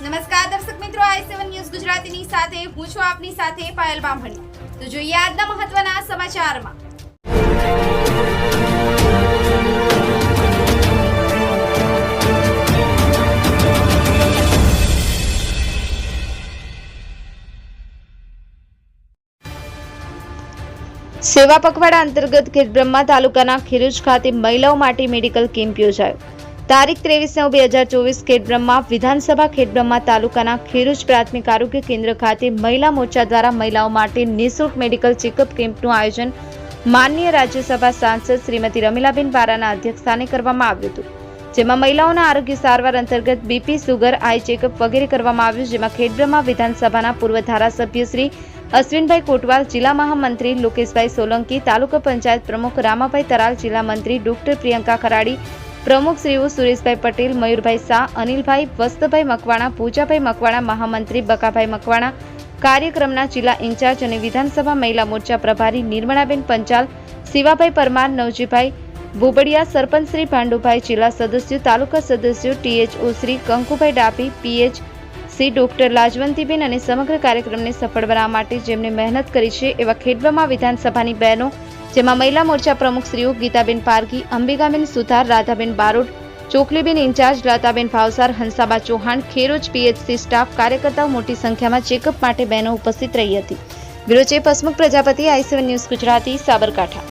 નમસ્કાર દર્શક મિત્રો, આઈ સેવન ન્યૂઝ ગુજરાતીની સાથે, હું છું આપની સાથે પાયલ બામણી. તો જોઈએ આજના મહત્વના સમાચારમાં. સેવા પખવાડા અંતર્ગત ખેડબ્રહ્મા તાલુકાના ખીરુજ ખાતે મહિલાઓ માટે મેડિકલ કેમ્પ યોજાયો. તારીખ ત્રેવીસ નવ બે હજાર ચોવીસ ખેડબ્રહ્મા વિધાનસભા ખેડબ્રહ્મા તાલુકાના ખેરુજ પ્રાથમિક આરોગ્ય કેન્દ્ર ખાતે મહિલા મોરચા દ્વારા મહિલાઓ માટે નિઃશુલ્ક મેડિકલ ચેકઅપ કેમ્પનું આયોજન માનનીય રાજ્યસભા સાંસદ શ્રીમતી રમીલાબેન બારાના અધ્યક્ષસ્થાને કરવામાં આવ્યું હતું. જેમાં મહિલાઓના આરોગ્ય સારવાર અંતર્ગત બીપી, સુગર, આઈ ચેકઅપ વગેરે કરવામાં આવ્યું, જેમાં ખેડબ્રહ્મા વિધાનસભાના પૂર્વ ધારાસભ્ય શ્રી અશ્વિનભાઈ કોટવાલ, જિલ્લા મહામંત્રી લોકેશભાઈ સોલંકી, તાલુકા પંચાયત પ્રમુખ રામાભાઈ તરાલ, જિલ્લા મંત્રી ડોક્ટર પ્રિયંકા ખરાડી પ્રમુખ શ્રીઓ સુરેશભાઈ પટેલ, મયુરભાઈ શાહ, અનિલભાઈ, વસ્તભાઈ મકવાણા, પૂજાભાઈ મકવાણા, મહામંત્રી બકાભાઈ મકવાણા, કાર્યક્રમના જિલ્લા ઇન્ચાર્જ અને વિધાનસભા મહિલા મોરચા પ્રભારી નિર્મળાબેન પંચાલ, શિવાભાઈ પરમાર, નવજીભાઈ બોબડિયા સરપંચ શ્રી ભાંડુભાઈ, જિલ્લા સદસ્યો, તાલુકા સદસ્યો THO Shri Kankubhai Dapi PH Shri doctor Lajwantiben અને સમગ્ર કાર્યક્રમને સફળ બનાવવા માટે જેમણે મહેનત કરી છે એવા ખેડવામાં વિધાનસભાની બહેનો જેમાં મહિલા મોરચા પ્રમુખ શ્રીઓ Gitaben Pargi Ambikaben Suthar, Radhaben Barot, Chokliben incharge Lataben Bhavsar, Hansaba Chauhan, Kheroj PHC staff, કાર્યકર્તાઓ મોટી સંખ્યામાં ચેકઅપ માટે બહેનો ઉપસ્થિત રહી હતી. Bureau chief Prajapati IC one news Gujarati, Sabarkantha.